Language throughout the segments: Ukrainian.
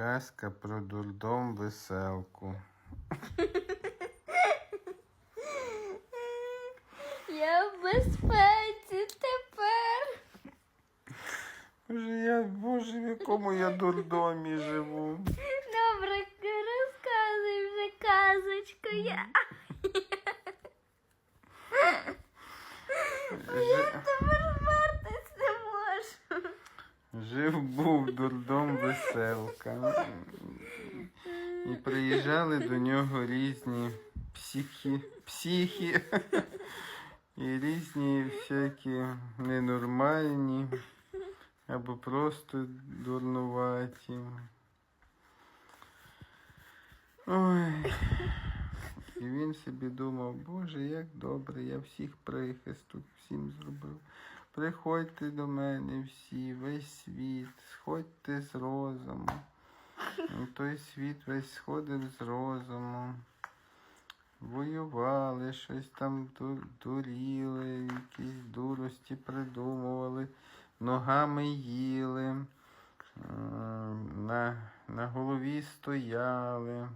Казка про дурдом веселку. Я в безпеці тепер. Боже, я, боже, в якому я дурдомі живу. Добре, розказуй вже казочку. Я Жи- тепер. Жив був дурдом веселка. І приїжджали до нього різні психи, психи і різні всякі ненормальні або просто дурнуваті. Ой. І він собі думав, Боже, як добре, я всіх прихист тут всім зробив. Приходьте до мене всі, весь світ, сходьте з розуму. Той світ весь сходив з розуму. Воювали, щось там дуріли, якісь дурості придумували, ногами їли, на, на голові стояли.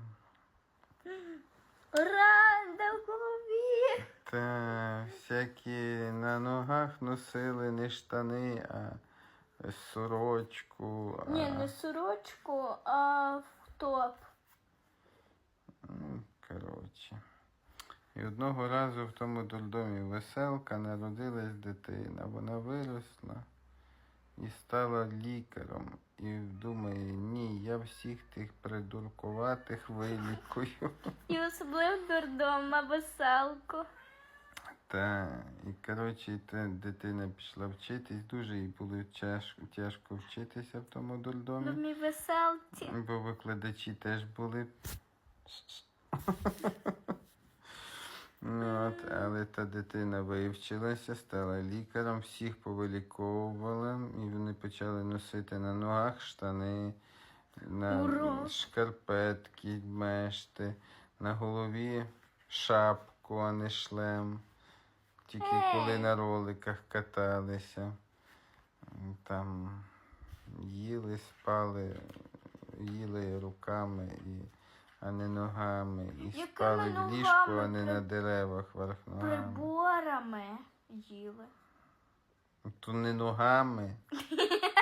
Ранда в голові. Та всякі на ногах носили не штани, а сорочку. А, Ні, не сорочку, а в топ. ну, коротше. І одного разу в тому дурдомі веселка народилась дитина. Вона виросла і стала лікарем. І думає, ні, я всіх тих придуркуватих вилікую. І особливо дурдома веселку. Та, і коротше, та дитина пішла вчитись, дуже їй було тяжко, тяжко вчитися в тому дурдомі, Домі веселці. бо викладачі теж були. Ну, от, але та дитина вивчилася, стала лікарем, всіх повиліковувала, і вони почали носити на ногах штани, на Ура! шкарпетки, мешти, на голові шапку, а не шлем. Тільки коли на роликах каталися. Там їли, спали, їли руками, і, а не ногами. І Якими спали в ліжку, а не на деревах верх ногами. Приборами їли. То не ногами.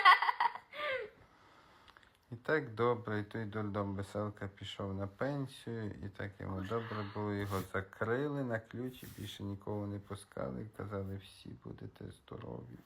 І так добре, і той дурдом веселка пішов на пенсію, і так йому добре було, його закрили на ключ і більше нікого не пускали. Казали, всі будете здорові.